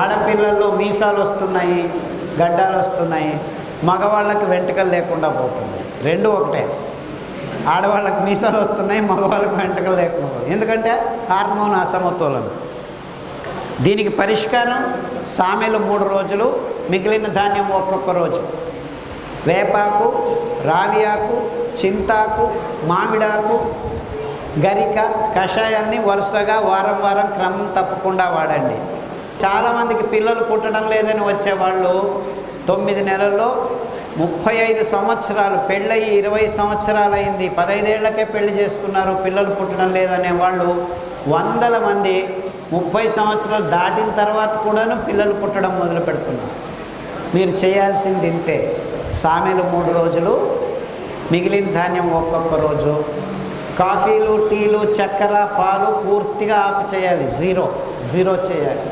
ఆడపిల్లల్లో మీసాలు వస్తున్నాయి గడ్డాలు వస్తున్నాయి మగవాళ్ళకి వెంటకలు లేకుండా పోతుంది. రెండు ఒకటే. ఆడవాళ్ళకి మీసాలు వస్తున్నాయి మగవాళ్ళకి వెంటకలు లేకుండా పోతుంది. ఎందుకంటే హార్మోన్ అసమతులన దీనికి పరిష్కారం సామెలు మూడు రోజులు మిగిలిన ధాన్యం ఒక్కొక్క రోజు. వేపాకు రావి ఆకు చింతాకు మామిడాకు గరిక కషాయాన్ని వరుసగా వారం వారం క్రమం తప్పకుండా వాడండి. చాలామందికి పిల్లలు పుట్టడం లేదని వచ్చేవాళ్ళు తొమ్మిది నెలల్లో ముప్పై ఐదు సంవత్సరాలు పెళ్ళయి ఇరవై సంవత్సరాలు అయింది పదైదేళ్ళకే పెళ్ళి చేసుకున్నారు పిల్లలు పుట్టడం లేదనే వాళ్ళు వందల మంది ముప్పై సంవత్సరాలు దాటిన తర్వాత కూడాను పిల్లలు పుట్టడం మొదలు పెడుతున్నారు. మీరు చేయాల్సింది ఇంతే. సామెలు మూడు రోజులు మిగిలిన ధాన్యం ఒక్కొక్క రోజు. కాఫీలు టీలు చక్కెర పాలు పూర్తిగా ఆపు చేయాలి జీరో జీరో చేయాలి.